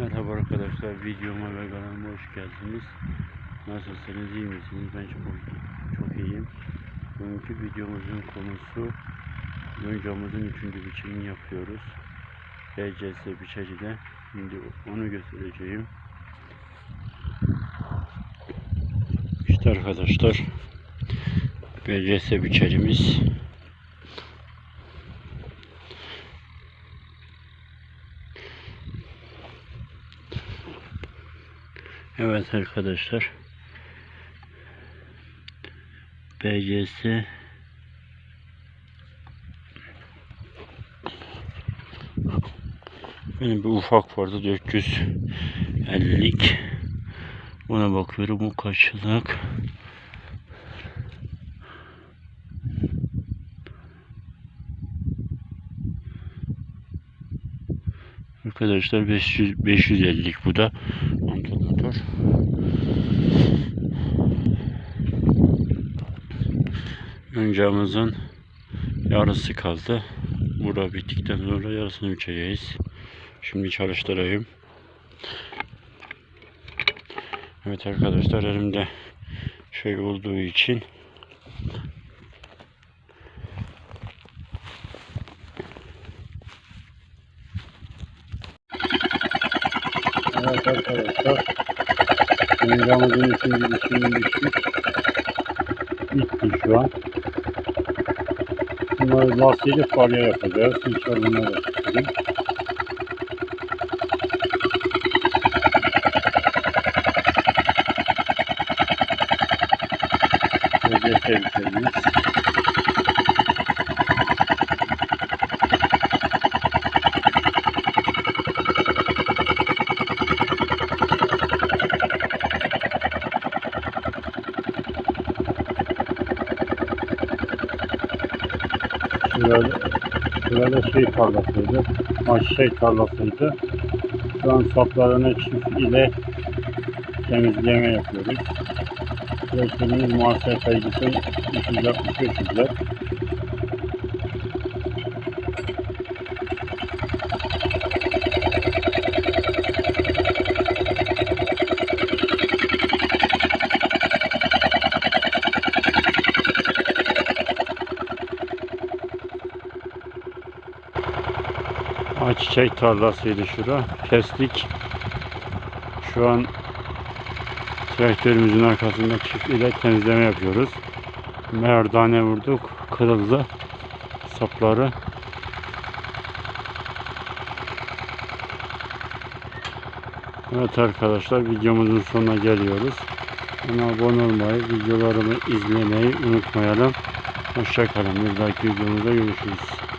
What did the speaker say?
Merhaba arkadaşlar, videoma ve kanalıma hoş geldiniz. Nasılsınız, iyi misiniz? Ben çok, çok iyiyim. Bugünkü videomuzun konusu yoncamızın üçüncü biçimini yapıyoruz. BCS biçeride. Şimdi onu göstereceğim. İşte arkadaşlar BCS biçerimiz. Evet arkadaşlar. BCS benim bir ufak vardı 450'lik ona bakıyorum o kaçlık Arkadaşlar 500 550'lik bu da Anadolu motor. Öncamızın yarısı kaldı. Burada bittikten sonra yarısını biçeceğiz. Şimdi çalıştırayım. Evet arkadaşlar elimde şey olduğu için Evet arkadaşlar. Öncamızın ikinci biçimini biçtik. Bitti şu an. Bunları lastiğiyle falya yapacağız. İnşallah bunları yapacağız. Böyle sevgilerimiz. Şurada, şurada şey tarlasıydı. Ayçiçek tarlasıydı. Şu an saplarını çift ile temizleme yapıyoruz. Süreçlerimiz muhasebe kaygısı 365 Ayçiçek tarlasıydı şura. Kestik. Şu an traktörümüzün arkasında çift ile temizleme yapıyoruz. Merdane vurduk. Kırıldı. Sapları. Evet arkadaşlar videomuzun sonuna geliyoruz. Ona abone olmayı, videolarımı izlemeyi unutmayalım. Hoşçakalın. Bir dahaki videomuzda görüşürüz.